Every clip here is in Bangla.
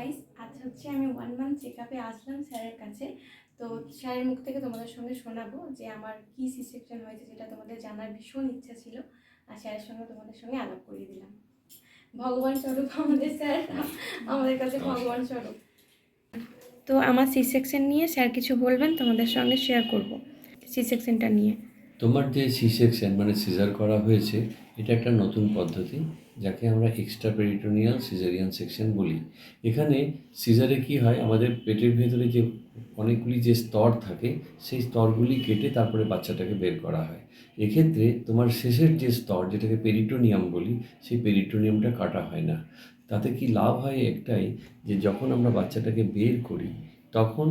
গাইস আজ হচ্ছে আমি ওয়ান মান্থ চেক আপে আসলাম স্যারের কাছে। তো স্যারের মুখ থেকে তোমাদের সঙ্গে শোনাবো যে আমার কী সি সেকশন হয়েছে যেটা তোমাদের জানার ভীষণ ইচ্ছা ছিল। আর স্যারের সঙ্গে তোমাদের সঙ্গে আলাপ করিয়ে দিলাম। ভগবান স্বরূপ আমাদের স্যার। আমাদের কাছে ভগবান স্বরূপ। তো আমার সি সেকশন নিয়ে স্যার কিছু বলবেন তোমাদের সঙ্গে শেয়ার করব। সি সেকশনটা নিয়ে। তোমার যে সি সেকশন মানে সিজার করা হয়েছে, এটা একটা নতুন পদ্ধতি, যাকে আমরা এক্সট্রা পেরিটোনিয়াল সিজারিয়ান সেকশন বলি। এখানে সিজারে কি হয়, আমাদের পেটের ভেতরে যে অনেকগুলি যে স্তর থাকে, সেই স্তরগুলি কেটে তারপরে বাচ্চাটাকে বের করা হয়। এক্ষেত্রে তোমার শেষের যে স্তর, যেটাকে পেরিটোনিয়াম বলি, সেই পেরিটোনিয়ামটা কাটা হয় না। তাতে কি লাভ হয় একটাই, যে যখন আমরা বাচ্চাটাকে বের করি, তখন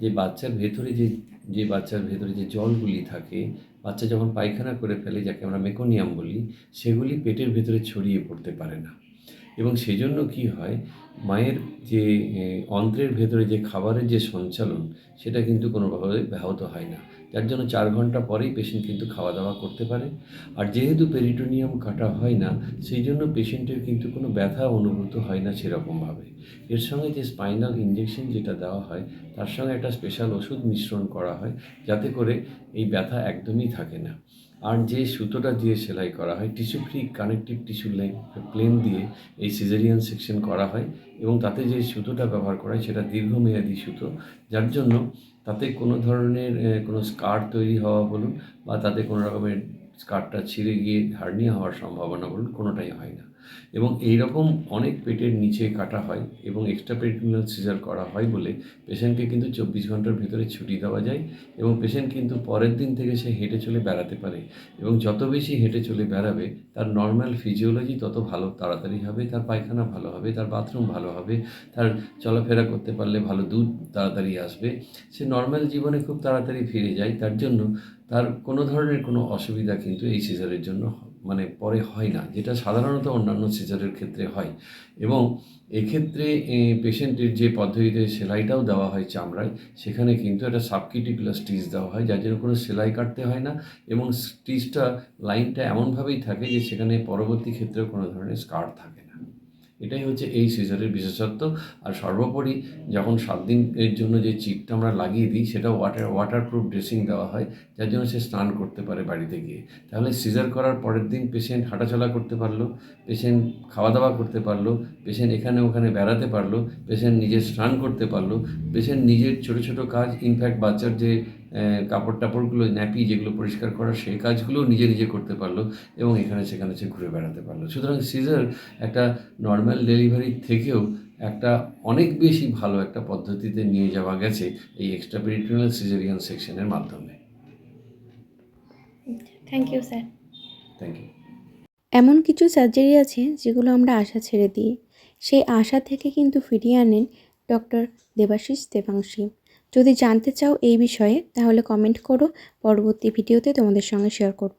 যে বাচ্চার ভেতরে যে যে বাচ্চার ভেতরে যে জলগুলি থাকে, বাচ্চা যখন পায়খানা করে ফেলে, যাকে আমরা মেকোনিয়াম বলি, সেগুলি পেটের ভেতরে ছড়িয়ে পড়তে পারে না। এবং সেই জন্য কী হয়, মায়ের যে অন্ত্রের ভেতরে যে খাবারের যে সঞ্চালন, সেটা কিন্তু কোনোভাবে ব্যাহত হয় না। যার জন্য চার ঘণ্টা পরেই পেশেন্ট কিন্তু খাওয়া দাওয়া করতে পারে। আর যেহেতু পেরিটোনিয়াম কাটা হয় না সেই জন্য পেশেন্টের কিন্তু কোনো ব্যথা অনুভূত হয় না সেরকমভাবে। এর সঙ্গে যে স্পাইনাল ইঞ্জেকশন যেটা দেওয়া হয় তার সঙ্গে একটা স্পেশাল ওষুধ মিশ্রণ করা হয়, যাতে করে এই ব্যথা একদমই থাকে না। আর যে সুতোটা দিয়ে সেলাই করা হয় tissue free connective tissue plane দিয়ে এই সিজারিয়ান সেকশন করা হয় এবং তাতে যে সুতোটা ব্যবহার করা হয়, সেটা দীর্ঘমেয়াদী সুতো, যার জন্য তাতে কোনো ধরনের কোনো স্কার তৈরি হওয়া বলুন বা তাতে কোনো রকমের স্কারটা ছিঁড়ে গিয়ে হার্নিয়া হওয়ার সম্ভাবনা বলুন, কোনোটাই হয় না। এবং এই রকম অনেক পেটের নিচে কাটা হয় এবং এক্সট্রা পেরিটোনিয়াল সিজার করা হয় বলে পেশেন্টকে কিন্তু চব্বিশ ঘণ্টার ভিতরে ছুটি দেওয়া যায় এবং পেশেন্ট কিন্তু পরের দিন থেকে সে হেঁটে চলে বেড়াতে পারে এবং যত বেশি হেঁটে চলে বেড়াবে, তার নর্মাল ফিজিওলজি তত ভালো, তাড়াতাড়ি হবে, তার পায়খানা ভালো হবে, তার বাথরুম ভালো হবে, তার চলাফেরা করতে পারলে ভালো দুধ তাড়াতাড়ি আসবে। সে নর্মাল জীবনে খুব তাড়াতাড়ি ফিরে যায়, তার জন্য তার কোনো ধরনের কোনো অসুবিধা কিন্তু এই সিজারের জন্য হ- মানে পরে হয় না, যেটা সাধারণত অন্যান্য সিজারের ক্ষেত্রে হয়। এবং এক্ষেত্রে পেশেন্টের যে পদ্ধতিতে সেলাইটাও দেওয়া হয় চামড়ায়, সেখানে কিন্তু একটা সাবকিটিকুলার স্টিচ দেওয়া হয়, যার জন্য কোনো সেলাই কাটতে হয় না এবং স্টিচটা লাইনটা এমনভাবেই থাকে যে সেখানে পরবর্তী ক্ষেত্রেও কোনো ধরনের স্কার থাকে এটাই হচ্ছে এই সিজারের বিশেষত্ব। আর সর্বোপরি যখন সাত দিনের জন্য যে চিপটা আমরা লাগিয়ে দিই সেটা ওয়াটার ওয়াটারপ্রুফ ড্রেসিং দেওয়া হয়, যার জন্য সে স্নান করতে পারে বাড়িতে গিয়ে। তাহলে সিজার করার পরের দিন পেশেন্ট হাঁটাচলা করতে পারল পেশেন্ট খাওয়া দাওয়া করতে পারল পেশেন্ট এখানে ওখানে বেড়াতে পারল পেশেন্ট নিজের স্নান করতে পারল পেশেন্ট নিজের ছোটো ছোটো কাজ ইনফ্যাক্ট বাচ্চার যে কাপড় টাপড়গুলো ন্যাপি যেগুলো পরিষ্কার করা সেই কাজগুলোও নিজে নিজে করতে পারল এবং এখানে সেখানে সে ঘুরে বেড়াতে পারল। সুতরাং সিজার একটা নর্মাল ডেলিভারির থেকেও একটা অনেক বেশি ভালো একটা পদ্ধতিতে নিয়ে যাওয়া গেছে এই এক্সট্রা পেরিটোনিয়াল সিজারিয়ান সেকশনের মাধ্যমে। Thank you sir thank you এমন কিছু সার্জারি আছে যেগুলো আমরা আশা ছেড়ে দিই। সেই আশা থেকে কিন্তু ফিরিয়ে আনেন ডক্টর দেবাশিস দেবাংশী। যদি জানতে চাও এই বিষয়ে তাহলে কমেন্ট করো। পরবর্তী ভিডিওতে তোমাদের সঙ্গে শেয়ার করব।